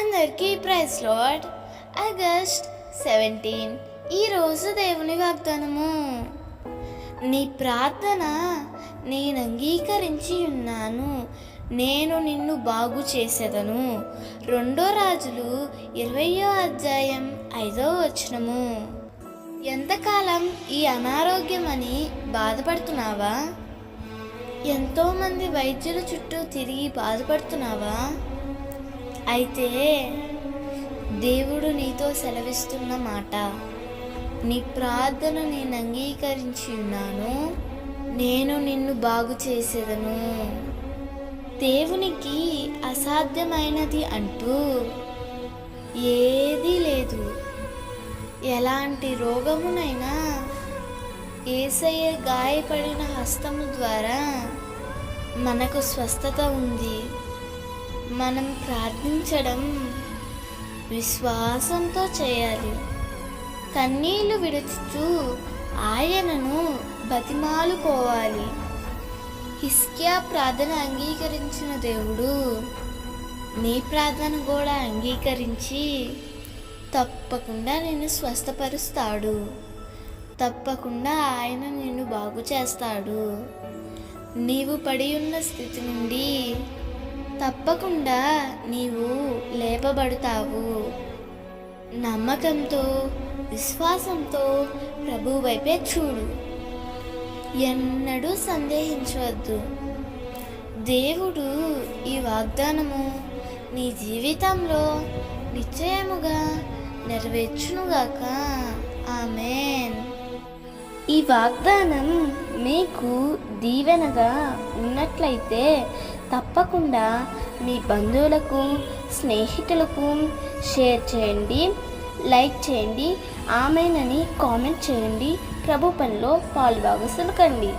అందరికీ praise lord. August seventeen ఈరోజు దేవుని వాగ్దానము. నీ ప్రార్థన నేను అంగీకరించి ఉన్నాను. నేను నిన్ను బాగు చేసేదను. రెండో రాజులు ఇరవయో అధ్యాయం ఐదో వచనము. ఎంతకాలం ఈ అనారోగ్యం అని బాధపడుతున్నావా? ఎంతోమంది వైద్యుల చుట్టూ తిరిగి బాధపడుతున్నావా? అయితే దేవుడు నీతో సెలవిస్తున్న మాట నీ ప్రార్థన నేను అంగీకరించి ఉన్నాను నేను నిన్ను బాగు చేసేదను. దేవునికి అసాధ్యమైనది అంటూ ఏదీ లేదు. ఎలాంటి రోగమునైనా ఏసయ్య గాయపడిన హస్తము ద్వారా మనకు స్వస్థత ఉంది. మనం ప్రార్థించడం విశ్వాసంతో చేయాలి. కన్నీళ్ళు విడుచుతూ ఆయనను బతిమాలుకోవాలి. హిస్కియా ప్రార్థన అంగీకరించిన దేవుడు నీ ప్రార్థన కూడా అంగీకరించి తప్పకుండా నిన్ను స్వస్థపరుస్తాడు. తప్పకుండా ఆయన నిన్ను బాగు చేస్తాడు. నీవు పడి ఉన్న స్థితి నుండి తప్పకుండా నీవు లేపబడతావు. నమ్మకంతో విశ్వాసంతో ప్రభు వైపే చూడు. ఎన్నడూ సందేహించవద్దు. దేవుడు ఈ వాగ్దానము నీ జీవితంలో నిశ్చయముగా నెరవేర్చునుగాక. ఆమెన్. ఈ వాగ్దానం మీకు దీవెనగా ఉన్నట్లయితే తప్పకుండా మీ బంధువులకు స్నేహితులకు షేర్ చేయండి లైక్ చేయండి ఆమెనని కామెంట్ చేయండి ప్రభు పనిలో పాలుభాగసులు కండి